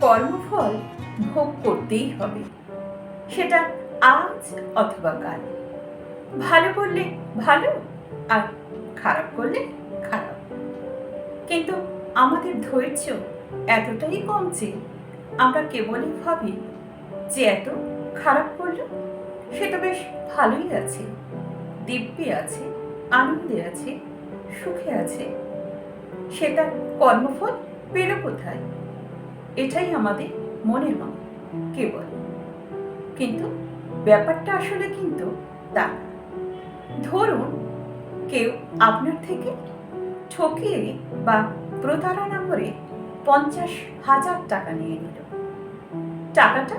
কর্মফল ভোগ করতেই হবে। সেটা আজ অথবা কাল। ভালো করলে ভালো আর খারাপ করলে খারাপ। কিন্তু আমাদের ধৈর্য এতটাই কম যে আমরা কেবলই ভাবি যে এত খারাপ করল, সে তো বেশ ভালোই আছে, দিব্যে আছে, আনন্দে আছে, সুখে আছে। সে তার কর্মফল পেল কোথায়? এটাই আমাদের মনে হয় কেবল। কিন্তু ব্যাপারটা আসলে কিন্তু তা ধরুন, কেউ আপনার থেকে ঠকিয়ে বা প্রতারণা করে পঞ্চাশ হাজার টাকা নিয়ে নিল। টাকাটা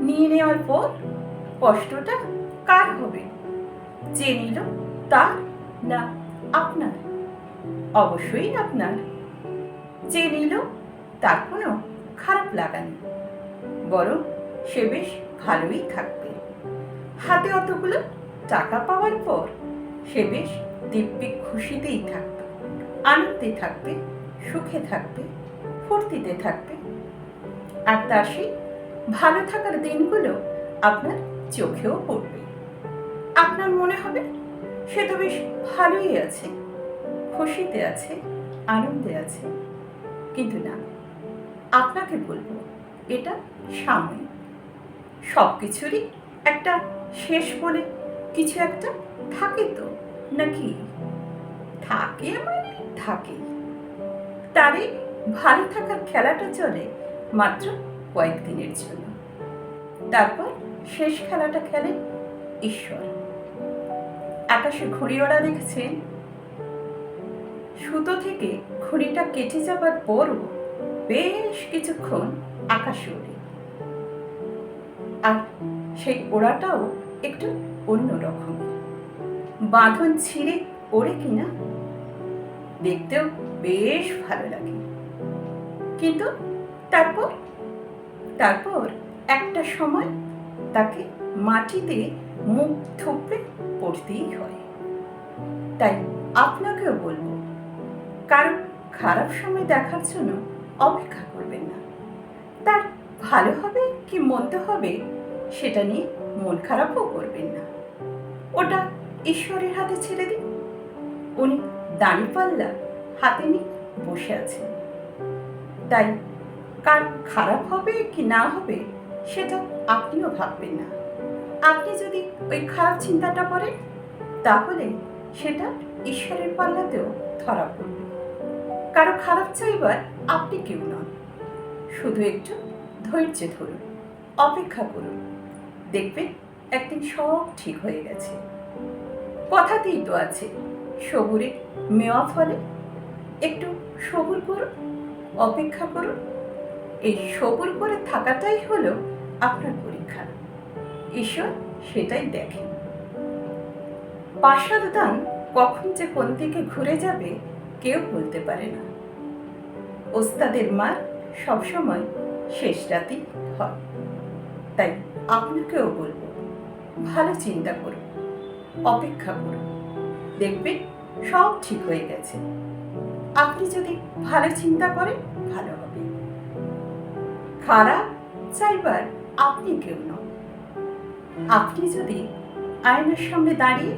নিয়ে নেওয়ার পর কষ্টটা কার হবে? যে নিল তার না আপনার? অবশ্যই আপনার। যে নিল তার কোনো খারাপ লাগা নেই বরং সে বেশ ভালোই থাকবে। হাতে অতগুলো টাকা পাওয়ার পর সে বেশ দিব্যি খুশিতেই থাকবে, আনন্দে থাকবে, সুখে থাকবে, ফুর্তিতে থাকবে। আর তার সেই ভালো থাকার দিনগুলো আপনার চোখেও পড়বে। আপনার মনে হবে সে তো বেশ ভালোই আছে, খুশিতে আছে, আনন্দে আছে। কিন্তু না আপনাকে বলব, এটা সাময়িক সব কিছুরই একটা শেষ বলে কিছু একটা থাকে তো, নাকি? থাকে মানে থাকে তারই ভালো থাকার খেলাটা চলে মাত্র কয়েকদিনের জন্য। তারপর শেষ খেলাটা খেলে ঈশ্বর। আকাশে ঘুড়ি ওড়া দেখেছেন? সুতো থেকে ঘুড়িটা কেটে যাবার পরও বেশ কিছুক্ষণ আকাশে ওড়ে আর সেই ওড়াটাও একটু অন্য রকমের বাঁধন ছিঁড়ে ওড়ে কিনা দেখতেও বেশ ভালো লাগে। কিন্তু তারপর? তারপর একটা সময় তাকে মাটিতে মুখ থুপড়ে পড়তেই হয়। তাই আপনাকেও বলব কারণ খারাপ সময় দেখার জন্য অপেক্ষা করবেন না। তার ভালো হবে কি মন্দ হবে, সেটা নিয়ে মন খারাপও করবেন না। ওটা ঈশ্বরের হাতে ছেড়ে দিন। উনি দাঁড়িপাল্লা হাতে নিয়ে বসে আছেন। তাই কার খারাপ হবে কি না হবে, সেটা আপনিও ভাববেন না। আপনি যদি ওই খারাপ চিন্তাটা করেন, তাহলে সেটা ঈশ্বরের পাল্লাতেও ধরা পড়বে। কারও খারাপ চাইবার আপনি কেউ নন। শুধু একটু ধৈর্য ধরুন, অপেক্ষা করুন। দেখবেন একদিন সব ঠিক হয়ে গেছে। কথাতেই তো আছে, সবুরে মেওয়া ফলে। একটু সবুর করুন, অপেক্ষা করুন। এই সবুর করে থাকাটাই হলো আপনার পরীক্ষা। ঈশ্বর সেটাই দেখেন। পাশার দান কখন যে কোন দিকে ঘুরে যাবে কেউ বলতে পারে না। ওস্তাদের মার সবসময় শেষ রাতেই হয়। তাই আপনাকেও বলব, ভালো চিন্তা করুন, অপেক্ষা করুন। দেখবেন সব ঠিক হয়ে গেছে। আপনি যদি ভালো চিন্তা করেন, ভালো হবে। খারাপ চাইবার আপনি কেউ নন। আপনি যদি আয়নার সামনে দাঁড়িয়ে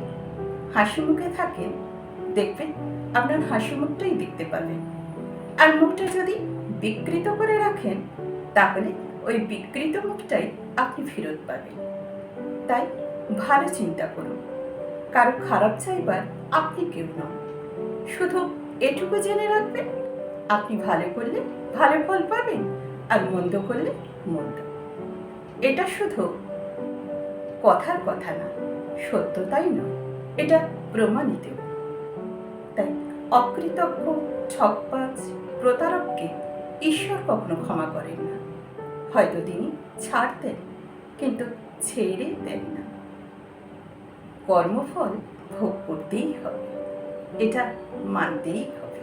হাসি মুখে থাকেন, দেখবেন আপনার হাসি মুখটাই দেখতে পাবেন। আর মুখটা যদি বিকৃত করে রাখেন, তাহলে ওই বিকৃত মুখটাই আপনি ফেরত পাবেন। তাই ভালো চিন্তা করুন। কারও খারাপ চাইবার আপনি কেউ নন। শুধু এটুকু জেনে রাখবেন, আপনি ভালো করলে ভালো ফল পাবেন আর মন্দ করলে মন্দ। এটা শুধু কথার কথা না, সত্যতাই নয়। এটা প্রমাণিত। তাই অকৃতজ্ঞ, ঠকবাজ, প্রতারককে ঈশ্বর কখনো ক্ষমা করেন না। হয়তো তিনি ছাড়তেন, কিন্তু ছেড়ে দেন না। কর্মফল ভোগ করতেই হবে, এটা মানতেই হবে।